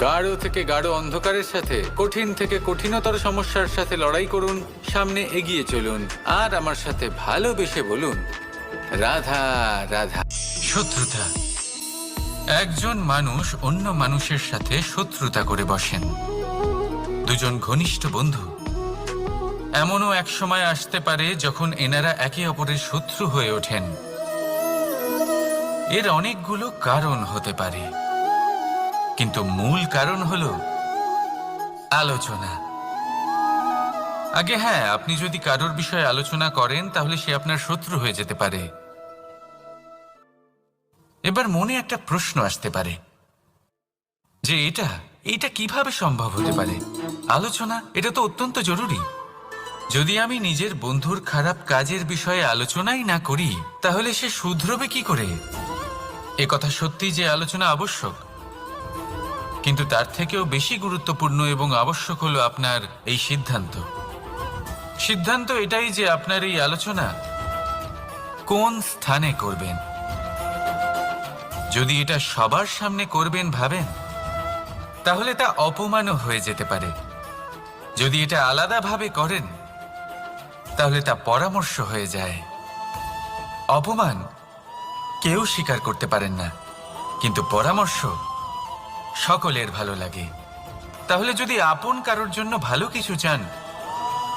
গাঢ় থেকে গাঢ় অন্ধকারের সাথে, কঠিন থেকে কঠিনতর সমস্যার সাথে লড়াই করুন, সামনে এগিয়ে চলুন, আর আমার সাথে ভালোবেসে বলুন, রাধা রাধা। শত্রুতা। একজন মানুষ অন্য মানুষের সাথে শত্রুতা করে বসেন। দুজন ঘনিষ্ঠ বন্ধু। এমনও এক সময় আসতে পারে যখন এনারা একে অপরের শত্রু হয়ে ওঠেন। এর অনেকগুলো কারণ হতে পারে। কিন্তু মূল কারণ হল আলোচনা। আগে হ্যাঁ আপনি যদি কারোর বিষয়ে আলোচনা করেন, তাহলে সে আপনার শত্রু হয়ে যেতে পারে। এবার মনে একটা প্রশ্ন আসতে পারে। যে এটা এটা কীভাবে সম্ভব হতে পারে? আলোচনা, এটা তো অত্যন্ত জরুরি। যদি আমি নিজের বন্ধুর খারাপ কাজের বিষয়ে আলোচনাই না করি, তাহলে সে শুধরবে কি করে? এ কথা সত্যি যে আলোচনা আবশ্যক কিন্তু তার থেকেও বেশি গুরুত্বপূর্ণ এবং আবশ্যক হলো আপনার এই সিদ্ধান্ত। সিদ্ধান্ত এটাই যে আপনার এই আলোচনা কোন স্থানে করবেন? যদি এটা সবার সামনে করবেন ভাবেন, তাহলে তা অপমানও হয়ে যেতে পারে। যদি এটা আলাদাভাবে করেন, তাহলে তা পরামর্শ হয়ে যায়। অপমান কেউ স্বীকার করতে পারেন না, কিন্তু পরামর্শ সকলের ভালো লাগে। তাহলে যদি আপন কারোর জন্য ভালো কিছু চান,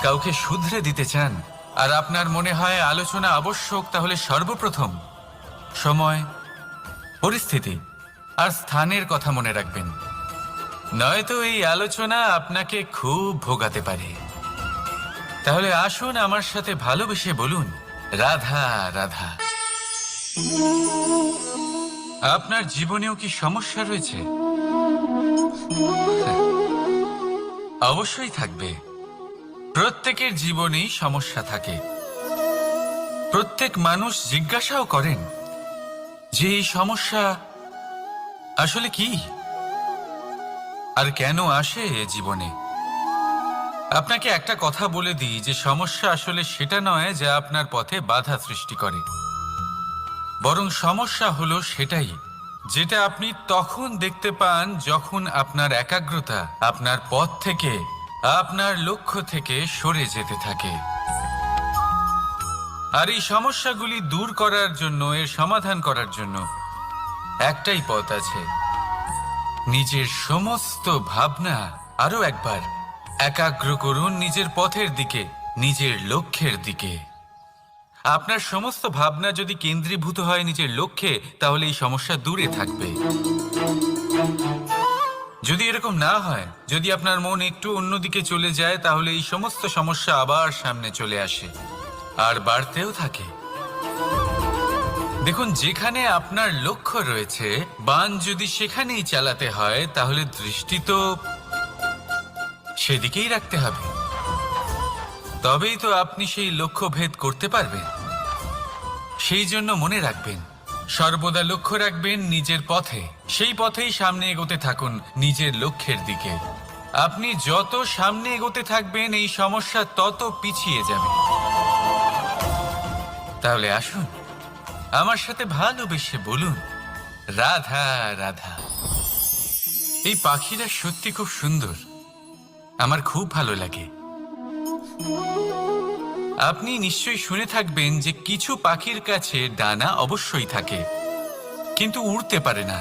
কাউকে শুধরে দিতে চান, আর আপনার মনে হয় আলোচনা আবশ্যক, তাহলে সর্বপ্রথম সময়, পরিস্থিতি আর স্থানের কথা মনে রাখবেন। নয়তো এই আলোচনা আপনাকে খুব ভোগাতে পারে। তাহলে আসুন আমার সাথে ভালোবেসে বলুন, রাধা রাধা। আপনার জীবনেও কি সমস্যা রয়েছে? অবশ্যই থাকবে। প্রত্যেকের জীবনেই সমস্যা থাকে। প্রত্যেক মানুষ জিজ্ঞাসাও করেন যে এই সমস্যা আসলে কি? আর কেন আসে এ জীবনে? আপনাকে একটা কথা বলে দিই যে সমস্যা আসলে সেটা নয় যা আপনার পথে বাধা সৃষ্টি করে। বরং সমস্যা হলো সেটাই। যেটা আপনি তখন দেখতে পান যখন আপনার একাগ্রতা আপনার পথ থেকে, আপনার লক্ষ্য থেকে সরে যেতে থাকে। আর এই সমস্যাগুলি দূর করার জন্য, এর সমাধান করার জন্য একটাই পথ আছে। নিজের সমস্ত ভাবনা আরও একবার একাগ্র করুন নিজের পথের দিকে, নিজের লক্ষ্যের দিকে। আপনার সমস্ত ভাবনা যদি কেন্দ্রীভূত হয় নিজের লক্ষ্যে, তাহলে এই সমস্যা দূরে থাকবে। যদি এরকম না হয়, যদি আপনার মন একটু অন্যদিকে চলে যায়, তাহলে এই সমস্ত সমস্যা আবার সামনে চলে আসে। আর বাড়তেও থাকে। দেখুন, যেখানে আপনার লক্ষ্য রয়েছে, বান যদি সেখানেই চালাতে হয়, তাহলে দৃষ্টি তো সেদিকেই রাখতে হবে। তবেই তো আপনি সেই লক্ষ্য ভেদ করতে পারবেন। সেই জন্য মনে রাখবেন, সর্বদা লক্ষ্য রাখবেন নিজের পথে। সেই পথেই সামনে এগোতে থাকুন নিজের লক্ষ্যের দিকে। আপনি যত সামনে এগোতে থাকবেন, এই সমস্যা তত পিছিয়ে যাবে। তাহলে আসুন, আমার সাথে ভালোবেসে বলুন, রাধা রাধা। এই পাখিরা সত্যি খুব সুন্দর। আমার খুব ভালো লাগে। আপনি নিশ্চয়ই শুনে থাকবেন যে কিছু পাখির কাছে ডানা অবশ্যই থাকে, কিন্তু উড়তে পারে না।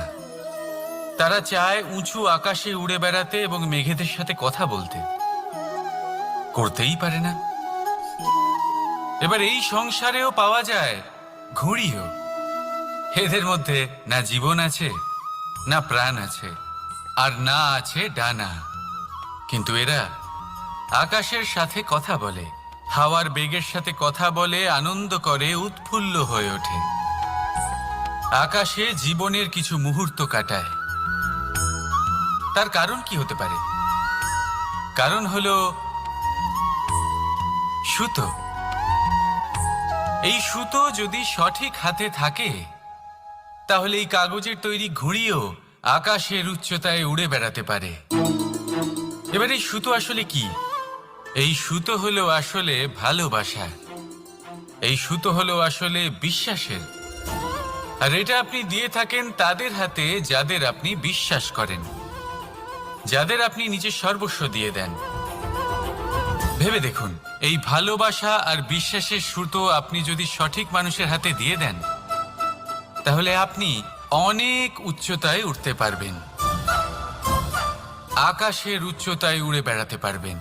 তারা চায় উঁচু আকাশে উড়ে বেড়াতে এবং মেঘেদের সাথে কথা বলতে। করতেই পারে না। এবার এই সংসারেও পাওয়া যায় ঘুড়িও। এদের মধ্যে না জীবন আছে, না প্রাণ আছে, আর না আছে ডানা। কিন্তু এরা আকাশের সাথে কথা বলে। হাওয়ার বেগের সাথে কথা বলে আনন্দ করে, উৎফুল্ল হয়ে ওঠে। আকাশে জীবনের কিছু মুহূর্ত কাটায়। তার কারণ কি হতে পারে? কারণ হল সুতো। এই সুতো যদি সঠিক হাতে থাকে, তাহলে এই কাগজের তৈরি ঘুড়িও আকাশের উচ্চতায় উড়ে বেড়াতে পারে। এবার এই সুতো আসলে কি? এই সুতো হলো আসলে ভালোবাসা। এই সুতো হলো আসলে বিশ্বাসের। আর এটা আপনি দিয়ে থাকেন তাদের হাতে যাদের আপনি বিশ্বাস করেন। যাদের আপনি নিজের সর্বস্ব দিয়ে দেন। ভেবে দেখুন, এই ভালোবাসা আর বিশ্বাসের সুতো আপনি যদি সঠিক মানুষের হাতে দিয়ে দেন, তাহলে আপনি অনেক উচ্চতায় উঠতে পারবেন। আকাশের উচ্চতায় উড়ে বেড়াতে পারবেন।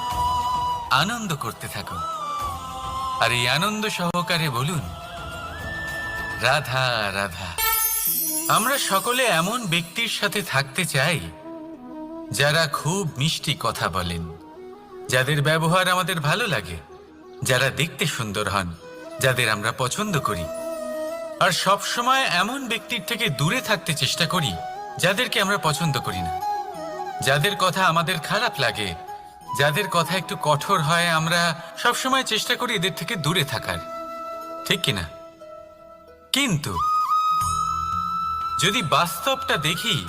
আনন্দ করতে থাকুন আর এই আনন্দ সহকারে বলুন, রাধা রাধা, আমরা সকলে এমন ব্যক্তির সাথে থাকতে চাই, যারা খুব মিষ্টি কথা বলেন, যাদের ব্যবহার আমাদের ভালো লাগে, যারা দেখতে সুন্দর হন, যাদের আমরা পছন্দ করি। আর সব সময় এমন ব্যক্তির থেকে দূরে থাকতে চেষ্টা করি, যাদেরকে আমরা পছন্দ করি না। যাদের কথা আমাদের খারাপ লাগে যাদের কথা একটু কঠোর হয়, আমরা সব সময় চেষ্টা করি এদের থেকে দূরে থাকার। ঠিক কিনা কিন্তু, যদি বাস্তবটা দেখি,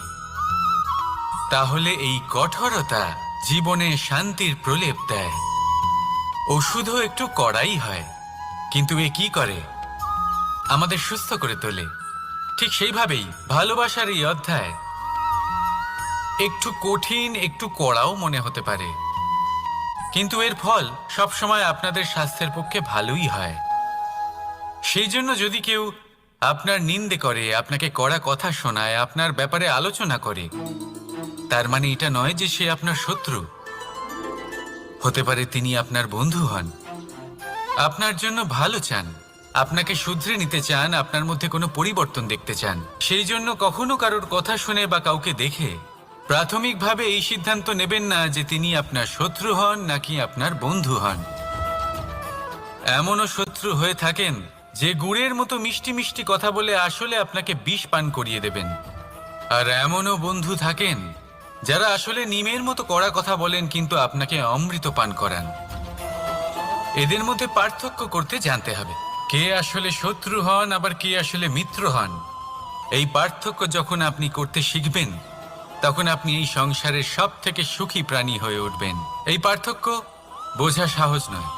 তাহলে এই কঠোরতা জীবনে শান্তির প্রলেপ দেয়। ওষুধও একটু কড়াই হয়, কিন্তু এ কি করে? আমাদের সুস্থ করে তোলে। ঠিক সেইভাবেই ভালোবাসার এই অধ্যায়। একটু কঠিন, একটু কড়াও মনে হতে পারে। কিন্তু এর ফল সবসময় আপনাদের স্বাস্থ্যের পক্ষে ভালোই হয়। সেই জন্য যদি কেউ আপনার নিন্দে করে, আপনাকে কড়া কথা শোনায়, আপনার ব্যাপারে আলোচনা করে, তার মানে এটা নয় যে সে আপনার শত্রু। হতে পারে তিনি আপনার বন্ধু হন। আপনার জন্য ভালো চান, আপনাকে শুধরে নিতে চান, আপনার মধ্যে কোনো পরিবর্তন দেখতে চান। সেই জন্য কখনো কারোর কথা শুনে বা কাউকে দেখে প্রাথমিকভাবে এই সিদ্ধান্ত নেবেন না যে তিনি আপনার শত্রু হন নাকি আপনার বন্ধু হন। এমনও শত্রু হয়ে থাকেন যে গুড়ের মতো মিষ্টি মিষ্টি কথা বলে আসলে আপনাকে বিষ পান করিয়ে দেবেন। আর এমনও বন্ধু থাকেন যারা আসলে নিমের মতো কড়া কথা বলেন কিন্তু আপনাকে অমৃত পান করান। এদের মধ্যে পার্থক্য করতে জানতে হবে, কে আসলে শত্রু হন, আবার কে আসলে মিত্র হন। এই পার্থক্য যখন আপনি করতে শিখবেন তখন আপনি এই সংসারের সব থেকে সুখী প্রাণী হয়ে উঠবেন। এই পার্থক্য বোঝা সহজ নয়,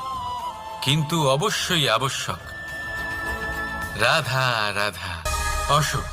কিন্তু অবশ্যই আবশ্যক। রাধা রাধা অশোক